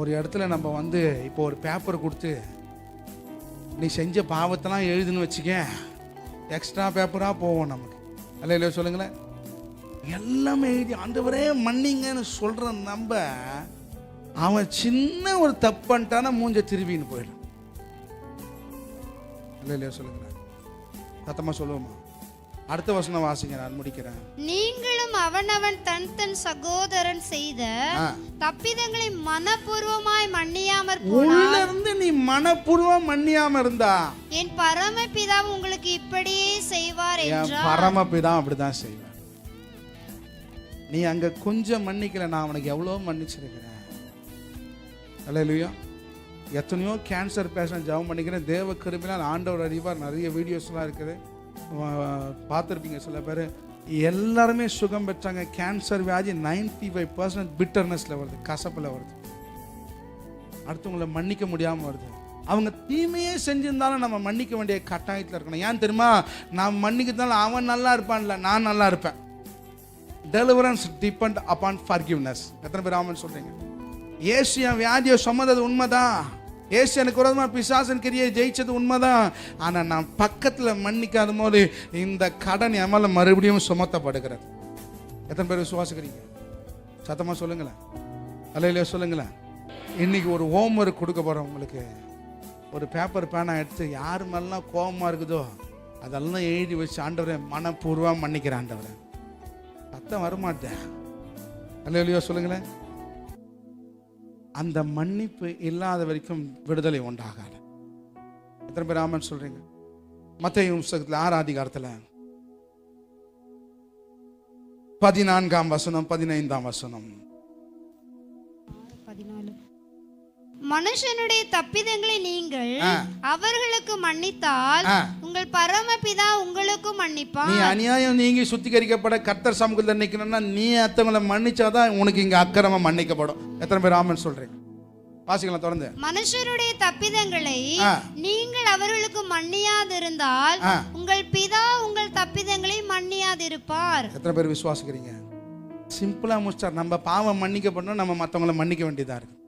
ஒரு இடத்துல நம்ம வந்து இப்போ ஒரு பேப்பர் கொடுத்து நீ செஞ்ச பாவத்தெல்லாம் எழுதுன்னு வச்சுக்க எக்ஸ்ட்ரா பேப்பராக போவோம் நமக்கு. அல்ல இல்லையோ சொல்லுங்களேன். எல்லாமே எழுதி ஆண்டவரே மன்னிங்கன்னு சொல்கிற நம்ம அவன் சின்ன ஒரு தப்பு மூஞ்ச திரும்பின்னு போயிடும். இல்லை இல்லையோ சொல்லுங்களேன். சத்தமாக சொல்லுவோமா? அடுத்த வசனம் வாசிங்க நான் முடிக்கிறேன். நீங்களும் அவனவன் தன் தன் சகோதரன் செய்த. தப்பிதங்களை மனப்பூர்வமாய் மன்னியாமற் உள்ள இருந்து நீ மனப்பூர்வம் மன்னியாம இருந்தா என் பரமபிதா உங்களுக்கு இப்படியே செய்வார் என் என்றார். பரமபிதான் அப்படிதான் செய்வேன் நீ அங்க கொஞ்சம் மன்னிக்கல நான் அவனுக்கு எவ்வளோ மன்னிச்சிருக்கிறேன். அல்லையா எத்தனையோ கேன்சர் பேஷண்ட் ஜெபம் பண்ணிக்கிறேன். தேவ கிருபினால் ஆண்டவர் அறிவார். நிறைய வீடியோஸ்லாம் இருக்குது. பார்த்துருப்பீங்க சில பேர். எல்லாருமே சுகம் பெற்றாங்க. கேன்சர் வியாதி 95% ஃபைவ் பர்சன்ட் பிட்டர்னஸில் வருது கசப்பில் வருது. அடுத்தவங்களை மன்னிக்க முடியாமல் வருது. அவங்க தீமையே செஞ்சிருந்தாலும் நம்ம மன்னிக்க வேண்டிய கட்டாயத்தில் இருக்கணும். ஏன் தெரியுமா? நான் மன்னிக்கிறதுனால அவன் நல்லா இருப்பான்ல நான் நல்லா இருப்பேன். டெலிவரன்ஸ் டிபெண்ட் அப்பான் ஃபர்கிவ்னஸ் எத்தனை பேர் ஆமன் சொல்கிறீங்க ஏசியன் வியாதியை சொன்னது உண்மைதான். ஏசு எனக்கு விரோதமாக பிசாசன் கிரியை ஜெயிச்சது உண்மைதான். ஆனால் நான் பக்கத்தில் மன்னிக்காத போது இந்த கடன் என் மேலே மறுபடியும் சுமத்தப்படுகிறது. எத்தனை பேர் விசுவாசிக்கிறீங்க? சத்தமாக சொல்லுங்களேன். அல்லையிலே சொல்லுங்களேன். இன்னைக்கு ஒரு ஹோம் ஒர்க் கொடுக்க போகிறோம் உங்களுக்கு. ஒரு பேப்பர் பேனா எடுத்து யார் மேலாம் கோபமாக இருக்குதோ அதெல்லாம் எழுதி வச்சு ஆண்டவரை மனப்பூர்வம் மன்னிக்கிற ஆண்டவரை. சத்தம் வரமாட்டேன். அல்லையோ சொல்லுங்களேன். அந்த மன்னிப்பு இல்லாத வரைக்கும் விடுதலை உண்டாகாது. எத்தனை பேர் ஆமன் சொல்றீங்க? மத்திய புஸ்தகத்தில் ஆறு அதிகாரத்தில். பதினான்காம் வசனம் பதினைந்தாம் வசனம். பதினாலு. மனுஷனுடைய தப்பிதங்களை நீங்கள். அவர்களுக்கு மன்னித்தால். உங்கள் பரமபிதா உங்களுக்கும் மன்னிப்பான் நீ அநியாயம் நீங்கி சுத்திகரிக்கப்பட கர்த்தர் சமூகத்தில் நிற்கணும்னா நீ அத்தவங்களை மன்னிச்சாதான் உனக்கு இங்க அக்கிரமம் மன்னிக்கப்படும் எத்தனை பேர் ஆமன் சொல்றீங்க வாசிக்கலாம் தொடர்ந்து மனுஷருடைய தப்பிதங்களை. நீங்கள் அவர்களுக்கு மன்னியாதிருந்தால். உங்கள் பிதா உங்கள் தப்பிதங்களை மன்னியாதிருப்பார் எத்தனை பேர் விசுவாசிக்கிறீங்க சிம்பிளா முடிச்சார் நம்ம பாவம் மன்னிக்கப்படணும் நம்ம மற்றவங்கள மன்னிக்க வேண்டியதா இருக்கு